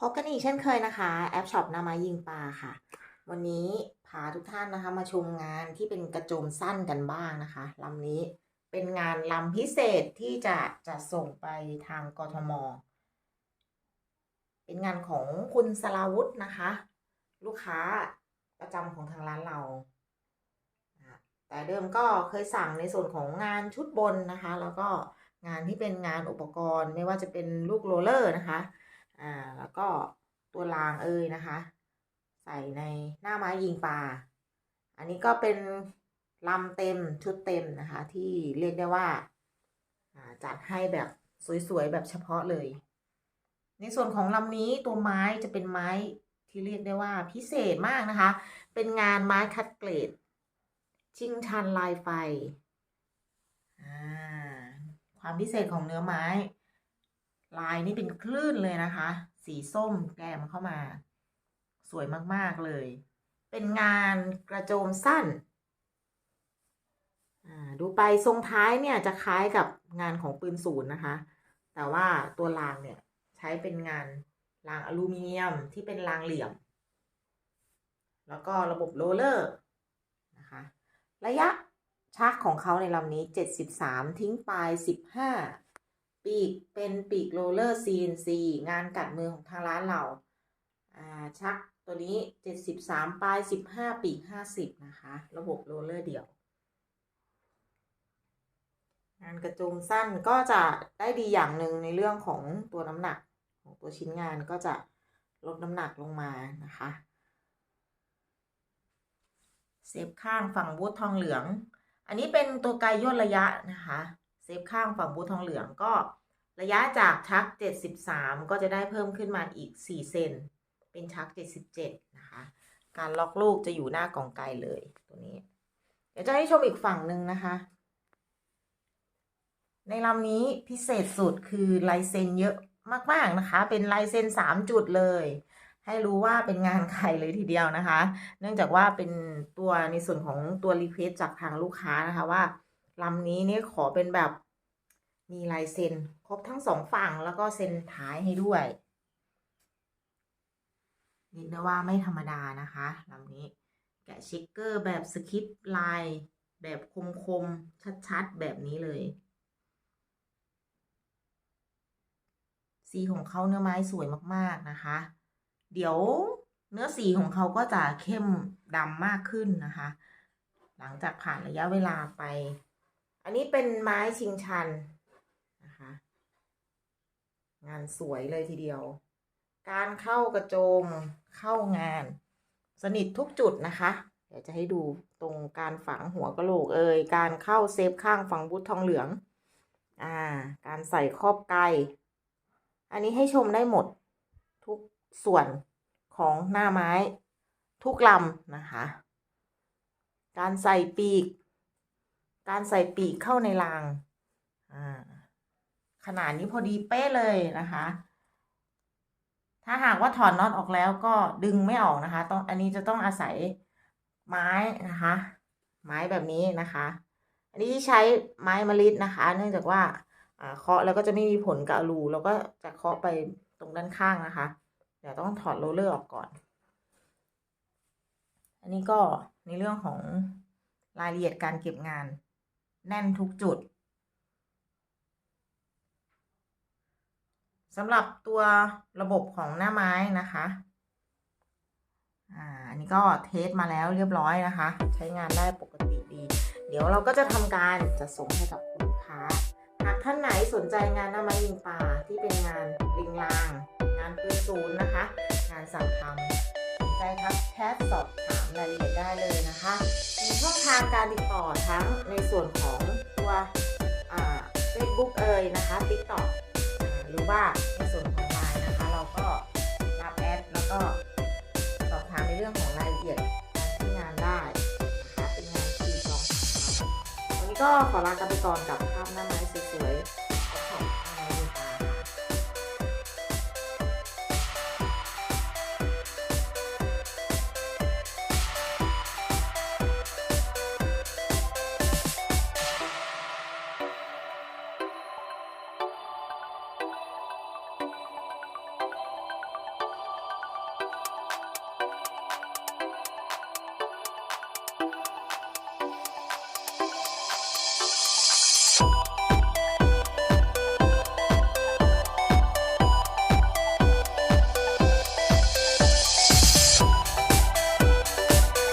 พบกันอีกเช่นเคยนะคะ แอปช็อปนามายิงปลาค่ะ วันนี้พาทุกท่านนะคะ มาชมงานที่เป็นกระโจมสั้นกันบ้างนะคะลำนี้เป็นงานลำพิเศษที่จะจะส่งไปทางกทม เป็นงานของคุณสลาวุธนะคะ ลูกค้าประจำของทางร้านเราแต่เดิมก็เคยสั่งในส่วนของงานชุดบนนะคะ แล้วก็งานที่เป็นงานอุปกรณ์ไม่ว่าจะเป็นลูกโรลเลอร์นะคะ อ่า แล้วก็ตัวรางเอยนะคะ ใส่ในหน้าไม้ยิงปลา อันนี้ก็เป็นลำเต็มชุดเต็มนะคะ ที่เรียกได้ว่าจัดให้แบบสวยๆแบบเฉพาะเลย ในส่วนของลำนี้ตัวไม้จะเป็นไม้ที่เรียกได้ว่าพิเศษมากนะคะ เป็นงานไม้คัดเกรด ชิงชันลายไฟ ความพิเศษของเนื้อไม้ ลายนี่เป็นคลื่นเลยนะคะ สีส้มแกมเข้ามา สวยมาก ๆ เลย เป็นงานกระโจมสั้นอ่าดูไปทรงท้ายเนี่ยจะคล้ายกับงานของปืนศูนย์นะคะ แต่ว่าตัวรางเนี่ยใช้เป็นงานรางอลูมิเนียมที่เป็นรางเหลี่ยม แล้วก็ระบบโรลเลอร์นะคะ ระยะชักของเขาในลำนี้ 73 ทิ้งปลาย 15 ปีกเป็นปีกโรลเลอร์ CNC งานกัดมือของทางร้านเราอ่าชักตัวนี้ 73 ปลาย 15 ปีก 50 นะคะ ระบบโรลเลอร์เดี่ยว งานกระจุมสั้นก็จะได้ดีอย่างหนึ่งในเรื่องของตัวน้ำหนักของตัวชิ้นงานก็จะลดน้ำหนักลงมานะคะ เซฟข้างฝั่งบูททองเหลือง อันนี้เป็นตัวไกลย่นระยะนะคะ เซฟข้างฝั่งบูททองเหลืองก็ ระยะจากชัก 73 ก็จะได้เพิ่มขึ้นมาอีก 4 เซน เป็นชัก 77 นะคะ การล็อกลูกจะอยู่หน้ากล่องไกลเลยตัวนี้ เดี๋ยวจะให้ชมอีกฝั่งหนึ่งนะคะ ในลำนี้พิเศษสุดคือลายเซ็นเยอะมาก ๆ นะคะ เป็นลายเซ็นสามจุดเลย ให้รู้ว่าเป็นงานใครเลยทีเดียวนะคะ เนื่องจากว่าเป็นตัวในส่วนของตัวรีเควสจากทางลูกค้านะคะว่าลำนี้เนี่ยขอเป็นแบบ มีลายเซ็นครบทั้งสองฝั่งแล้วก็เซ็นท้ายให้ด้วยเรียกได้ว่าไม่ธรรมดานะคะลำนี้แกะชิกเกอร์แบบสคริปต์ลายแบบคมๆ ชัดๆ แบบนี้เลย สีของเขาเนื้อไม้สวยมากๆนะคะ เดี๋ยวเนื้อสีของเขาก็จะเข้มดำมากขึ้นนะคะ หลังจากผ่านระยะเวลาไป อันนี้เป็นไม้ชิงชัน งานสวยเลยทีเดียว การเข้ากระโจมเข้างาน สนิททุกจุดนะคะ เดี๋ยวจะให้ดูตรงการฝังหัวกะโหลกเอ่ยการเข้าเซฟข้างฝังบุตรทองเหลือง อ่า การใส่ครอบไกอันนี้ให้ชมได้หมดทุกส่วนของหน้าไม้ ทุกลำนะคะ การใส่ปีก การใส่ปีกเข้าในราง อ่า ขนาดนี้พอดีเป๊ะเลยนะคะ ถ้าหากว่าถอดน็อตออกแล้วก็ดึงไม่ออกนะคะ ต้องอันนี้จะต้องอาศัยไม้นะคะ ไม้แบบนี้นะคะ อันนี้ใช้ไม้มะลิดนะคะ เนื่องจากว่าเคาะแล้วก็จะไม่มีผลกับอลูเราก็จะเคาะไปตรงด้านข้างนะคะ เดี๋ยวต้องถอดโรลเลอร์ออกก่อน อันนี้ก็ในเรื่องของรายละเอียดการเก็บงาน แน่นทุกจุด สำหรับตัวระบบของหน้าไม้นะคะอ่าอันนี้ก็เทสมาแล้วเรียบร้อยนะคะ ใช้งานได้ปกติดี เดี๋ยวเราก็จะทำการจะส่งให้กับคุณลูกค้า หากท่านไหนสนใจงานหน้าไม้ยิงปลาที่เป็นงานลิงลาง งานปืนศูนย์นะคะ งานสั่งทำสนใจทักแชทสอบถามรายละเอียดได้เลยนะคะมีช่องทางการติดต่อทั้งในส่วนของตัวเฟซบุ๊กเอ่ยนะคะ TikTok อ่า หรือว่าในส่วนของไลน์นะคะ เราก็รับแอดแล้วก็สอบถามในเรื่องของรายละเอียดการใช้งานได้นะคะเป็นงานฟรีลองวันนี้ก็ขอลากันไปก่อนกับภาพหน้าไม้สวย